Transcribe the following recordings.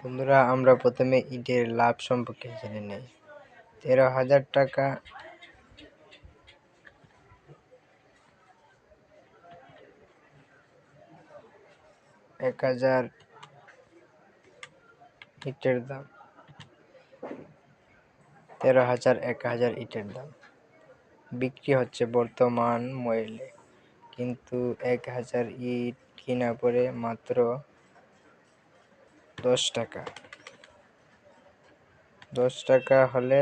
বন্ধুরা, আমরা প্রথমে ইটের লাভ সম্পর্কে জেনে নেই। তেরো হাজার টাকা এক হাজার ইটের দাম। তেরো হাজার এক হাজার ইটের দাম। বিক্রি হচ্ছে বর্তমান মূল্যে কিন্তু এক হাজার ইট কিনা পড়ে মাত্র দশ টাকা। দশ টাকা হলে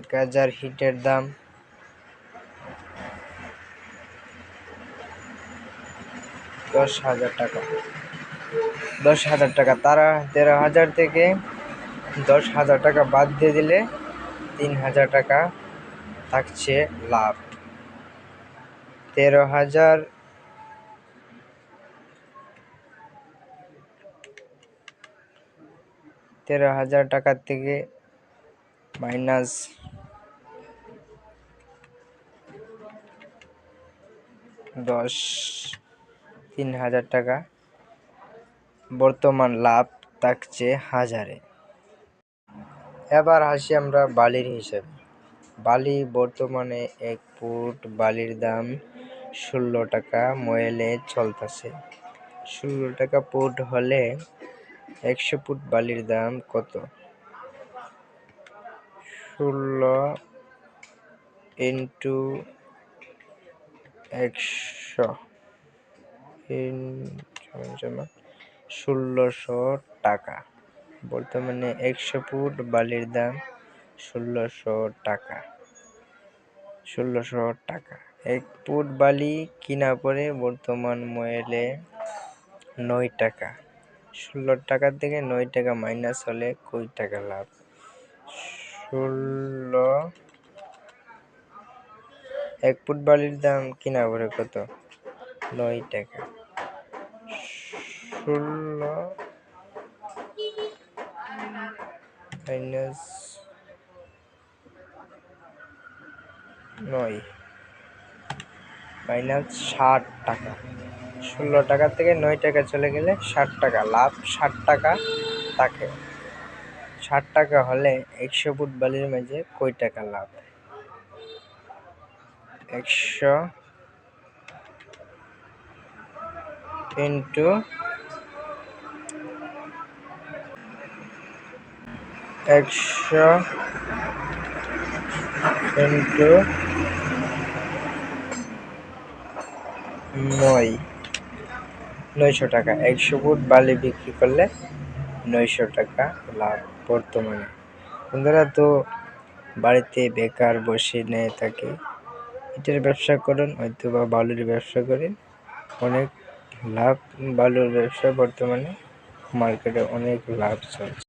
এক হাজার হিটের দাম দশ হাজার টাকা। দশ হাজার টাকা। তারা তেরো হাজার থেকে দশ হাজার টাকা বাদ দিয়ে দিলে তিন হাজার টাকা থাকছে লাভ। তেরো হাজার তেরো হাজার টাকার থেকে মাইনাস দশ, তিন হাজার টাকা। বর্তমান লাভ থাকছে হাজারে। এবার আসি আমরা বালির হিসাবে। বালি বর্তমানে এক ফুট, বালির দাম ষোলো টাকা, ময়েলে চলতেছে। ষোলো টাকা ফুট হলে একশো ফুট বালির দাম কত? ষোলো ইন্টু একশো। ষোলোশো টাকা। বর্তমানে একশো ফুট বালির দাম ষোলোশো টাকা। ষোলোশো টাকা। এক ফুট বালি কিনা পরে বর্তমান মূল্যে নয় টাকা। ষোলো টাকার থেকে নয় টাকা মাইনাস হলে কই টাকা লাভ। ষোলো এক ফুট বালির দাম কিনা পরে কত? নয় টাকা। ষোলো মাইনাস নয় মাইনাস ষাট টাকা। ষোলো টাকা থেকে নয় টাকা চলে গেলে ষাট টাকা, লাভ ষাট টাকা থাকে ষাট টাকা হলে একশো ফুট বালির মাঝে কয় টাকা লাভ? একশো ইন্টু একশো ইন্টু নয়। নয়শো টাকা। একশো ফুট বালি বিক্রি করলে নয়শো টাকা লাভ বর্তমানে। বন্ধুরা, তো বাড়িতে বেকার বসে নেয় থাকে ইটের ব্যবসা করেন হয়তো বা বালুর ব্যবসা করেন। অনেক লাভ, বালুর ব্যবসা বর্তমানে মার্কেটে অনেক লাভ চলছে।